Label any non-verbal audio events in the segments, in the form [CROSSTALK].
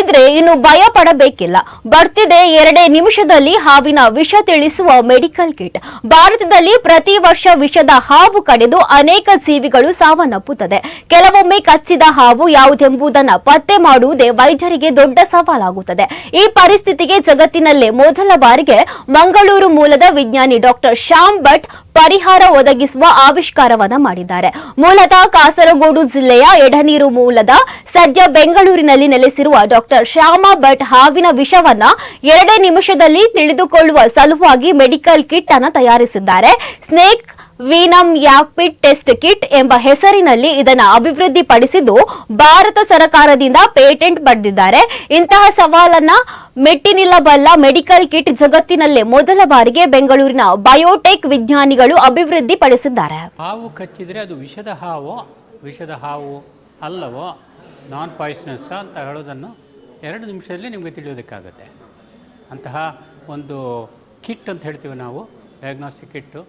ಕಚ್ಚಿದ್ರೆ ಇನ್ನು ಭಯ ಪಡಬೇಕಿಲ್ಲ. ಬರ್ತಿದೆ ಎರಡೇ ನಿಮಿಷದಲ್ಲಿ ಹಾವಿನ ವಿಷ ತಿಳಿಸುವ ಮೆಡಿಕಲ್ ಕಿಟ್. ಭಾರತದಲ್ಲಿ ಪ್ರತಿ ವರ್ಷ ವಿಷದ ಹಾವು ಕಡಿದು ಅನೇಕ ಜೀವಿಗಳು ಸಾವನ್ನಪ್ಪುತ್ತದೆ. ಕೆಲವೊಮ್ಮೆ ಕಚ್ಚಿದ ಹಾವು ಯಾವುದೆಂಬುದನ್ನು ಪತ್ತೆ ಮಾಡುವುದೇ ವೈದ್ಯರಿಗೆ ದೊಡ್ಡ ಸವಾಲಾಗುತ್ತದೆ. ಈ ಪರಿಸ್ಥಿತಿಗೆ ಜಗತ್ತಿನಲ್ಲೇ ಮೊದಲ ಬಾರಿಗೆ ಮಂಗಳೂರು ಮೂಲದ ವಿಜ್ಞಾನಿ ಡಾಕ್ಟರ್ ಶ್ಯಾಮ್ ಭಟ್ ಪರಿಹಾರ ಒದಗಿಸುವ ಆವಿಷ್ಕಾರವನ್ನ ಮಾಡಿದ್ದಾರೆ. ಮೂಲತಃ ಕಾಸರಗೋಡು ಜಿಲ್ಲೆಯ ಎಡನೀರು ಮೂಲದ ಸದ್ಯ ಬೆಂಗಳೂರಿನಲ್ಲಿ ನೆಲೆಸಿರುವ ಡಾಕ್ಟರ್ ಶ್ಯಾಮ ಭಟ್ ಹಾವಿನ ವಿಷವನ್ನ ಎರಡೇ ನಿಮಿಷದಲ್ಲಿ ತಿಳಿದುಕೊಳ್ಳುವ ಸಲುವಾಗಿ ಮೆಡಿಕಲ್ ಕಿಟ್ ಅನ್ನು ತಯಾರಿಸಿದ್ದಾರೆ. Snake venom rapid test kit ಎಂಬ ಹೆಸರಿನಲ್ಲಿ ಇದನ್ನು ಅಭಿವೃದ್ಧಿಪಡಿಸಿದ್ದು ಭಾರತ ಸರ್ಕಾರದಿಂದ ಪೇಟೆಂಟ್ ಪಡೆದಿದ್ದಾರೆ ಇಂತಹ ಸವಾಲನ್ನ ಮೆಟ್ಟಿನಿಲ್ಲಬಲ್ಲ ಮೆಡಿಕಲ್ ಕಿಟ್ ಜಗತ್ತಿನಲ್ಲೇ ಮೊದಲ ಬಾರಿಗೆ ಬೆಂಗಳೂರಿನ ಬಯೋಟೆಕ್ ವಿಜ್ಞಾನಿಗಳು ಅಭಿವೃದ್ಧಿಪಡಿಸಿದ್ದಾರೆ. ಹಾವು ಕಚ್ಚಿದ್ರೆ ಅದು ವಿಷದ ಹಾವು ವಿಷದ ಹಾವು ಅಲ್ಲವೋ, ನಾನ್ ಪಾಯ್ಸನಸ್ ಅಂತ ಹೇಳೋದನ್ನು ಎರಡು ನಿಮಿಷದಲ್ಲಿ ನಿಮಗೆ ತಿಳಿಯೋದಕ್ಕಾಗತ್ತೆ. ಅಂತಹ ಒಂದು ಕಿಟ್ ಅಂತ ಹೇಳ್ತೀವಿ ನಾವು ಡಯಾಗ್ನೋಸ್ಟಿಕ್ ಕಿಟ್ಟು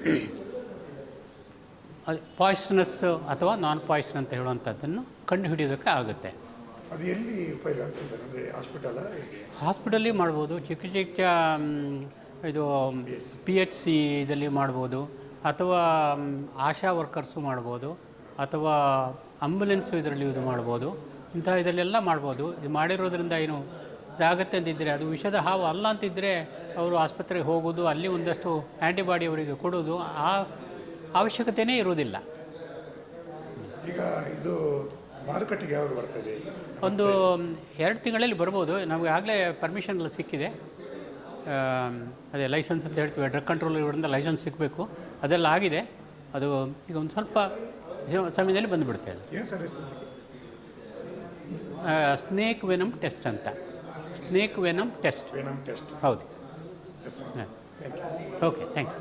[CLEARS THROAT] ಪಾಯ್ಸನಸ್ ಅಥವಾ ನಾನ್ ಪಾಯ್ಸನ್ ಅಂತ ಹೇಳುವಂಥದ್ದನ್ನು ಕಂಡು ಹಿಡಿಯೋದಕ್ಕೆ ಆಗುತ್ತೆ. ಅದು ಎಲ್ಲಿ ಉಪಯೋಗ ಆಗ್ತದೆ ಅಂದರೆ ಹಾಸ್ಪಿಟಲ ಹಾಸ್ಪಿಟಲ್ಲಿ ಮಾಡ್ಬೋದು ಚಿಕ್ಕ ಚಿಕ್ಕ ಇದು ಪಿ ಎಚ್ ಸಿ ಇದರಲ್ಲಿ ಮಾಡ್ಬೋದು ಅಥವಾ ಆಶಾ ವರ್ಕರ್ಸು ಮಾಡ್ಬೋದು ಅಥವಾ ಆಂಬುಲೆನ್ಸು ಇದರಲ್ಲಿ ಇದು ಮಾಡ್ಬೋದು ಇಂತಹ ಇದರಲ್ಲೆಲ್ಲ ಮಾಡ್ಬೋದು. ಇದು ಮಾಡಿರೋದ್ರಿಂದ ಏನು ಇದಾಗತ್ತೆ ಅಂತಿದ್ದರೆ. ಅದು ವಿಷದ ಹಾವು ಅಲ್ಲ ಅಂತಿದ್ದರೆ ಅವರು ಆಸ್ಪತ್ರೆಗೆ ಹೋಗೋದು ಅಲ್ಲಿ ಒಂದಷ್ಟು ಆ್ಯಂಟಿಬಾಡಿ ಅವರಿಗೆ ಕೊಡೋದು ಆ ಅವಶ್ಯಕತೆಯೇ ಇರೋದಿಲ್ಲ ಈಗ ಇದು ಮಾರುಕಟ್ಟೆಗೆ ಯಾವಾಗ ಬರ್ತದೆ? ಒಂದು ಎರಡು ತಿಂಗಳಲ್ಲಿ ಬರ್ಬೋದು. ನಮಗೆ ಆಗಲೇ ಪರ್ಮಿಷನ್ ಎಲ್ಲ ಸಿಕ್ಕಿದೆ. ಅದೇ ಲೈಸೆನ್ಸ್ ಅಂತ ಹೇಳ್ತೀವಿ ಡ್ರಗ್ ಕಂಟ್ರೋಲ್ ಇವರಿಂದ ಲೈಸೆನ್ಸ್ ಸಿಗಬೇಕು. ಅದೆಲ್ಲ ಆಗಿದೆ. ಅದು ಈಗ ಒಂದು ಸ್ವಲ್ಪ ಸಮಯದಲ್ಲಿ ಬಂದುಬಿಡುತ್ತೆ ಅದು. ಸ್ನೇಕ್ ವೆನಮ್ ಟೆಸ್ಟ್ ಅಂತ. Snake venom test. Venom test. ಹೌದು. Okay thank you